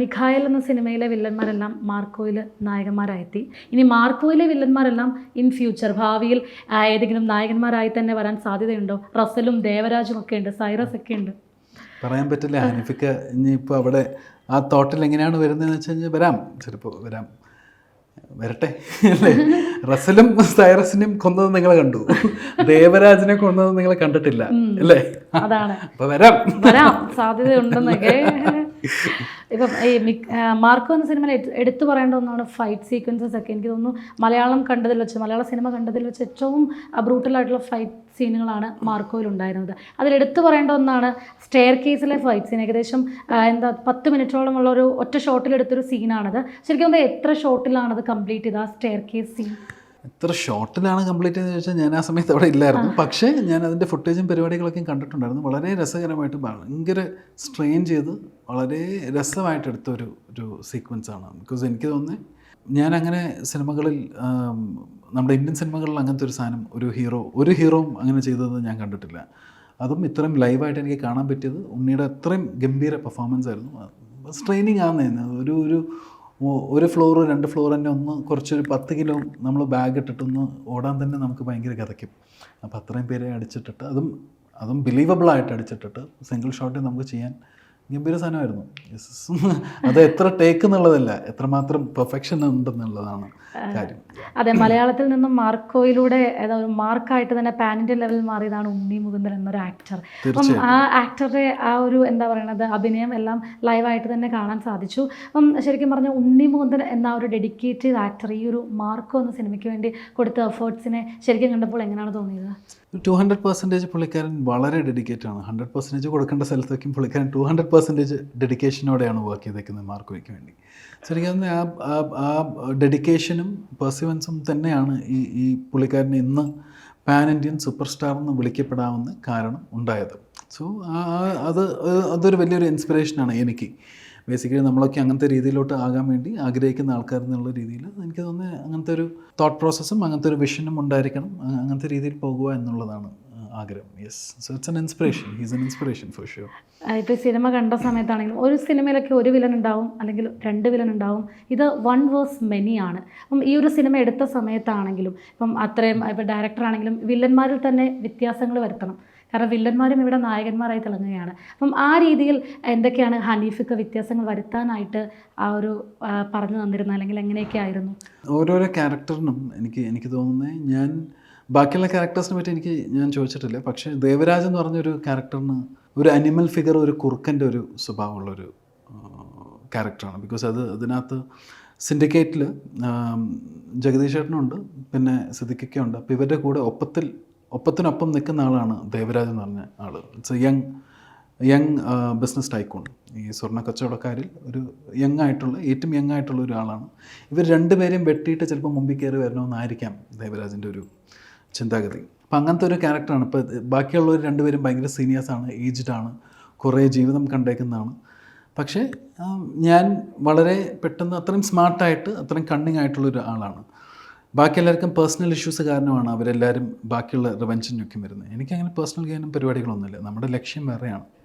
മിഖായൽ എന്ന സിനിമയിലെ വില്ലന്മാരെല്ലാം മാർക്കോയിൽ നായകന്മാരായെത്തി. ഇനി മാർക്കോയിലെ വില്ലന്മാരെല്ലാം ഇൻ ഫ്യൂച്ചർ ഭാവിയിൽ ഏതെങ്കിലും നായകന്മാരായി തന്നെ വരാൻ സാധ്യതയുണ്ടോ? റസലും ദേവരാജും ഒക്കെ ഉണ്ട്. സൈറസ് ഒക്കെ ഉണ്ട്. പറയാൻ പറ്റില്ല. ഹനിഫിക്ക് ഇനിയിപ്പോൾ അവിടെ ആ തോട്ടിൽ എങ്ങനെയാണ് വരുന്നതെന്ന് വെച്ച് കഴിഞ്ഞാൽ വരാം. ചിലപ്പോൾ വരാം. വരട്ടെ. അല്ലേ? റസലും സൈറസിനെയും കൊന്നത് നിങ്ങൾ കണ്ടു. ദേവരാജിനെ കൊന്നത് നിങ്ങൾ കണ്ടിട്ടില്ല. അല്ലേ? അതാണ്. അപ്പൊ വരാം. വരാം. സാധ്യതയുണ്ടെന്നൊക്കെ. ഇപ്പം ഈ മാർക്ക് എന്ന സിനിമയിൽ എടുത്തു പറയേണ്ട ഒന്നാണ് ഫൈറ്റ് സീക്വൻസസ് ഒക്കെ. എനിക്ക് തോന്നുന്നു മലയാളം കണ്ടതിൽ വെച്ച് മലയാള സിനിമ കണ്ടതിൽ വെച്ച് ഏറ്റവും ബ്രൂട്ടലായിട്ടുള്ള ഫൈറ്റ് സീനുകളാണ് മാർക്കോയിൽ ഉണ്ടായിരുന്നത്. അതിൽ എടുത്തു പറയേണ്ട ഒന്നാണ് സ്റ്റെയർ കേസിലെ ഫൈറ്റ് സീൻ ഏകദേശം എന്താ പത്ത് മിനിറ്റോളം ഉള്ള ഒരു ഒറ്റ ഷോട്ടിലെടുത്തൊരു സീനാണത് ശരിക്കും എത്ര ഷോട്ടിലാണത് കംപ്ലീറ്റ് ചെയ്ത് ആ സ്റ്റെയർ കേസ് സീൻ എത്ര ഷോർട്ടിലാണ് കംപ്ലീറ്റ് ചെയ്തതെന്ന് ചോദിച്ചാൽ ഞാൻ ആ സമയത്ത് അവിടെ ഇല്ലായിരുന്നു. പക്ഷേ ഞാൻ അതിന്റെ ഫുട്ടേജും പരിപാടികളൊക്കെ കണ്ടിട്ടുണ്ടായിരുന്നു. വളരെ രസകരമായിട്ട് ഭയങ്കര സ്ട്രെയിൻ ചെയ്ത് വളരെ രസമായിട്ട് എടുത്ത ഒരു ഒരു സീക്വൻസ് ആണ്. ബിക്കോസ് എനിക്ക് തോന്നുന്നത് ഞാൻ അങ്ങനെ സിനിമകളിൽ നമ്മുടെ ഇന്ത്യൻ സിനിമകളിൽ അങ്ങനത്തെ ഒരു സാധനം ഒരു ഹീറോ ഒരു ഹീറോയും അങ്ങനെ ചെയ്തത് ഞാൻ കണ്ടിട്ടില്ല. അതും ഇത്രയും ലൈവായിട്ട് എനിക്ക് കാണാൻ പറ്റിയത് ഉണ്ണിയുടെ അത്രയും ഗംഭീര പെർഫോമൻസ് ആയിരുന്നു. സ്ട്രെയിനിങ് ആണെന്ന് ഒരു ഒരു ഒരു ഫ്ലോർ രണ്ട് ഫ്ലോർ തന്നെ ഒന്ന് കുറച്ചൊരു പത്ത് കിലോ നമ്മൾ ബാഗ് ഇട്ടിട്ടൊന്ന് ഓടാൻ തന്നെ നമുക്ക് ഭയങ്കര കഥയ്ക്കും അപ്പോൾ അത്രയും പേരെ അടിച്ചിട്ടിട്ട് അതും അതും ബിലീവബിളായിട്ട് അടിച്ചിട്ടിട്ട് സിംഗിൾ ഷോട്ടിൽ നമുക്ക് ചെയ്യാൻ ഗംഭീര സാധനമായിരുന്നു. അത് എത്ര ടേക്ക് എന്നുള്ളതല്ല എത്രമാത്രം പെർഫെക്ഷൻ ഉണ്ടെന്നുള്ളതാണ് കാര്യം. അതെ മലയാളത്തിൽ നിന്നും മാർക്കോയിലൂടെ ഒരു മാർക്കായിട്ട് തന്നെ പാൻ ലെവൽ ലെവലിൽ മാറിയതാണ് ഉണ്ണി മുകുന്ദൻ എന്നൊരു ആക്ടർ അപ്പം ആ ആക്ടറുടെ ആ ഒരു എന്താ പറയണത് അഭിനയം എല്ലാം ലൈവായിട്ട് തന്നെ കാണാൻ സാധിച്ചു. അപ്പം ശരിക്കും പറഞ്ഞാൽ ഉണ്ണി മുകുന്ദൻ എന്ന ഒരു ഡെഡിക്കേറ്റഡ് ആക്ടർ ഈ ഒരു മാർക്കോ എന്ന സിനിമയ്ക്ക് വേണ്ടി കൊടുത്ത എഫേർട്സിനെ ശരിക്കും കണ്ടപ്പോൾ എങ്ങനെയാണ് തോന്നിയത്? ടു ഹൺഡ്രഡ് പെർസെന്റേജ് പുള്ളിക്കാരൻ വളരെ ഡെഡിക്കേറ്റഡ് ആണ്. ഹൺഡ്രഡ് പെർസെന്റേജ് കൊടുക്കേണ്ട സ്ഥലത്തേക്കും പുള്ളിക്കാരൻ ടു ഹൺഡ്രഡ് പെർസെന്റേജ് ഡെഡിക്കേഷനോടെയാണ് വർക്ക് ചെയ്തേക്കുന്നത് മാർക്കോയ്ക്ക് വേണ്ടി. ശരിക്കും ആ ആ- ആ ഡെഡിക്കേഷനും പെർസിവൻസും തന്നെയാണ് ഈ ഈ പുള്ളിക്കാരന് ഇന്ന് പാൻ ഇന്ത്യൻ സൂപ്പർ സ്റ്റാർ എന്ന് വിളിക്കപ്പെടാമെന്ന് കാരണം ഉണ്ടായത്. സോ അത് അതൊരു വലിയൊരു ഇൻസ്പിറേഷനാണ് എനിക്ക്. ബേസിക്കലി നമ്മളൊക്കെ അങ്ങനത്തെ രീതിയിലോട്ട് ആകാൻ വേണ്ടി ആഗ്രഹിക്കുന്ന ആൾക്കാർ എന്നുള്ള രീതിയിൽ എനിക്ക് തോന്നുന്നത് അങ്ങനത്തെ ഒരു തോട്ട് പ്രോസസ്സും അങ്ങനത്തെ ഒരു വിഷനും ഉണ്ടായിരിക്കണം അങ്ങനത്തെ രീതിയിൽ പോകുക എന്നുള്ളതാണ് ആ, ആഗ്രഹം. Yes so it's an inspiration he's an inspiration for sure ഇപ്പോൾ ഈ സിനിമ കണ്ട സമയത്താണെങ്കിലും ഒരു സിനിമയിലൊക്കെ ഒരു വിലൻ ഉണ്ടാവും അല്ലെങ്കിൽ രണ്ട് വിലൻ ഉണ്ടാവും. ഇത് വൺ വേഴ്സ് മെനി ആണ്. അപ്പം ഈ ഒരു സിനിമ എടുത്ത സമയത്താണെങ്കിലും ഇപ്പം അത്രയും ഇപ്പോൾ ഡയറക്ടർ ആണെങ്കിലും വില്ലന്മാരിൽ തന്നെ വ്യത്യാസങ്ങൾ വരുത്തണം. കാരണം വില്ലന്മാരും ഇവിടെ നായകന്മാരായി തിളങ്ങുകയാണ്. അപ്പം ആ രീതിയിൽ എന്തൊക്കെയാണ് ഹനീഫിക്ക് വ്യത്യാസങ്ങൾ വരുത്താനായിട്ട് ആ ഒരു പറഞ്ഞു തന്നിരുന്നത്? അല്ലെങ്കിൽ എങ്ങനെയൊക്കെ ആയിരുന്നു? ഓരോരോ ക്യാരക്ടറിനും എനിക്ക് എനിക്ക് തോന്നുന്നത് ഞാൻ ബാക്കിയുള്ള ക്യാരക്ടേഴ്സിനെ പറ്റി എനിക്ക് ഞാൻ ചോദിച്ചിട്ടില്ല. പക്ഷേ ദേവരാജ് എന്ന് പറഞ്ഞൊരു ക്യാരക്ടറിന് ഒരു അനിമൽ ഫിഗർ ഒരു കുറുക്കന്റെ ഒരു സ്വഭാവമുള്ളൊരു ക്യാരക്ടറാണ് ബിക്കോസ് അത് അതിനകത്ത് സിൻഡിക്കേറ്റിൽ ജഗദീഷ് ചേട്ടനുണ്ട് പിന്നെ സിദ്ദിഖൊക്കെ ഉണ്ട് അപ്പോൾ ഇവരുടെ കൂടെ ഒപ്പത്തിൽ ഒപ്പത്തിനൊപ്പം നിൽക്കുന്ന ആളാണ് ദേവരാജ് എന്ന് പറഞ്ഞ ആൾ it's a young young business tycoon ഈ സ്വർണ കച്ചവടക്കാരിൽ ഒരു യങ് ആയിട്ടുള്ള ഏറ്റവും യങ് ആയിട്ടുള്ള ഒരാളാണ്. ഇവർ രണ്ടുപേരെയും വെട്ടിയിട്ട് ചിലപ്പോൾ മുമ്പിൽ കയറി വരണമെന്നായിരിക്കാം ദേവരാജിന്റെ ഒരു ചിന്താഗതി. അപ്പം അങ്ങനത്തെ ഒരു ക്യാരക്ടറാണ്. ഇപ്പോൾ ബാക്കിയുള്ളവർ രണ്ടുപേരും ഭയങ്കര സീനിയേഴ്സാണ് ഏജ്ഡ് ആണ് കുറേ ജീവിതം കണ്ടേക്കുന്നതാണ്. പക്ഷേ ഞാൻ വളരെ പെട്ടെന്ന് അത്രയും സ്മാർട്ടായിട്ട് അത്രയും കണ്ണിങ് ആയിട്ടുള്ള ഒരു ആളാണ്. ബാക്കി എല്ലാവർക്കും പേഴ്സണൽ ഇഷ്യൂസ് കാരണമാണ് അവരെല്ലാവരും ബാക്കിയുള്ള റിവെഞ്ചിനൊക്കെ വരുന്നത്. എനിക്കങ്ങനെ പേഴ്സണൽ ഗെയിനും പരിപാടികളൊന്നുമില്ല. നമ്മുടെ ലക്ഷ്യം വേറെയാണ്.